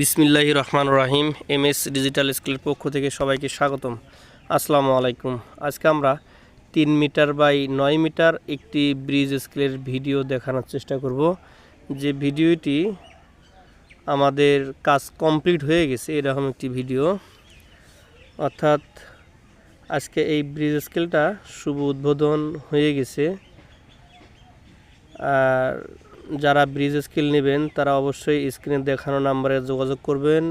বিসমিল্লাহ রহমান রাহিম এম এস ডিজিটাল স্কুলের পক্ষ থেকে সবাইকে স্বাগতম। আসসালামু আলাইকুম। আজকে আমরা তিন মিটার বাই নয় মিটার একটি ব্রিজ স্কেলের ভিডিও দেখানোর চেষ্টা করব। যে ভিডিওটি আমাদের কাজ কমপ্লিট হয়ে গেছে, এরকম একটি ভিডিও। অর্থাৎ আজকে এই ব্রিজ স্কেলটা শুভ উদ্বোধন হয়ে গেছে। আর যারা ব্রিজ স্কেল নেবেন, তারা অবশ্যই স্ক্রিনে দেখানো নাম্বারে যোগাযোগ করবেন।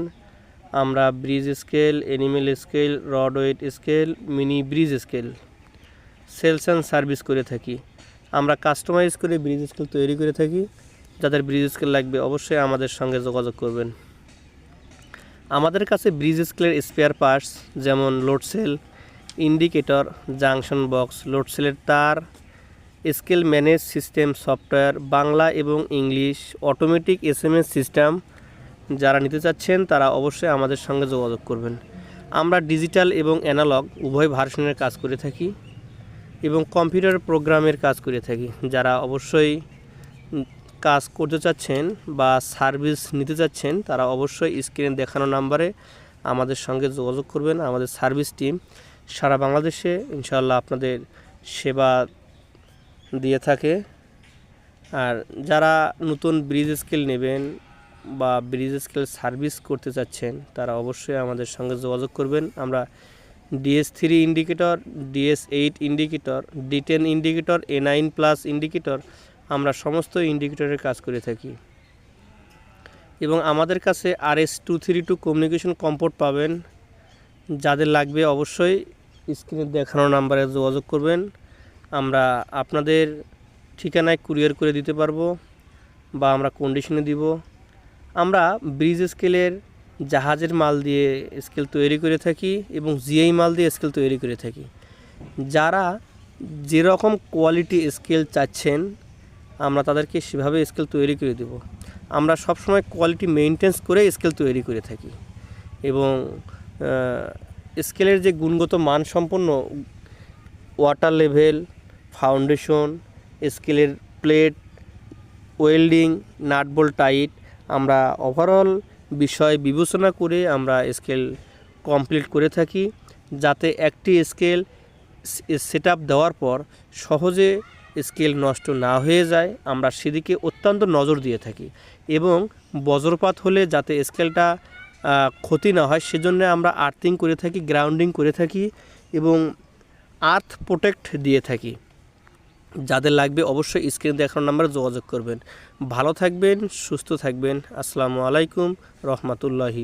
আমরা bridge scale animal scale rod weight scale mini bridge scale sales and service করে থাকি। আমরা কাস্টমাইজ করে ব্রিজ স্কেল তৈরি করে থাকি। যাদের ব্রিজ স্কেল লাগবে অবশ্যই আমাদের সঙ্গে যোগাযোগ করবেন। আমাদের কাছে ব্রিজ স্কেলের স্পেয়ার পার্টস যেমন load cell indicator junction box লোডসেলের তার scale manage system software, Bangla এবং English, automatic S M S system. যারা নিতে চাচ্ছেন, তারা অবশ্যই আমাদের সঙ্গে যোগাযোগ করবেন। আমরা ডিজিটাল এবং অ্যানালগ উভয় ভার্সনের কাজ করে থাকি এবং কম্পিউটার প্রোগ্রামের কাজ করে থাকি। যারা অবশ্যই কাজ করতে চাচ্ছেন বা সার্ভিস নিতে চাচ্ছেন, তারা অবশ্যই স্ক্রিনে দেখানো নাম্বারে আমাদের সঙ্গে যোগাযোগ করবেন। আমাদের সার্ভিস টিম সারা বাংলাদেশে, ইনশাআল্লাহ আপনাদের সেবা দিয়ে থাকে। আর যারা নতুন ব্রিজ স্কেল নেবেন বা ব্রিজ স্কেল সার্ভিস করতে চাচ্ছেন, তারা অবশ্যই আমাদের সঙ্গে যোগাযোগ করবেন। আমরা DS three indicator DS eight indicator D ten indicator A nine plus indicator আমরা সমস্ত ইন্ডিকেটরের কাজ করে থাকি। এবং আমাদের কাছে R S two three two communication comport পাবেন। যাদের লাগবে অবশ্যই স্ক্রিনে দেখানো নাম্বারে যোগাযোগ করবেন। আমরা আপনাদের ঠিকানায় কুরিয়ার করে দিতে পারব বা আমরা কন্ডিশনে দিব। আমরা ব্রিজ স্কেলের জাহাজের মাল দিয়ে স্কেল তৈরি করে থাকি এবং জিআই মাল দিয়ে স্কেল তৈরি করে থাকি। যারা যেরকম কোয়ালিটি স্কেল চাচ্ছেন, আমরা তাদেরকে সেভাবে স্কেল তৈরি করে দেব। আমরা সবসময় কোয়ালিটি মেনটেন্স করে স্কেল তৈরি করে থাকি এবং স্কেলের যে গুণগত মান সম্পন্ন ওয়াটার লেভেল ফাউন্ডেশন, স্কেলের plate, welding, nut bolt tight, আমরা ওভারঅল বিষয় বিবেচনা করে আমরা স্কেল কমপ্লিট করে থাকি, যাতে একটি স্কেল সেট দেওয়ার পর সহজে স্কেল নষ্ট না হয়ে যায়, আমরা সেদিকে অত্যন্ত নজর দিয়ে থাকি এবং বজ্রপাত হলে যাতে স্কেলটা ক্ষতি না হয়, সেজন্য আমরা আর্থিং করে থাকি গ্রাউন্ডিং করে থাকি এবং আর্থ প্রোটেক্ট দিয়ে থাকি। যাদের লাগবে অবশ্যই স্ক্রিনে দেখানোর নাম্বারে যোগাযোগ করবেন। ভালো থাকবেন, সুস্থ থাকবেন। আসসালামু আলাইকুম, রহমতুল্লাহি।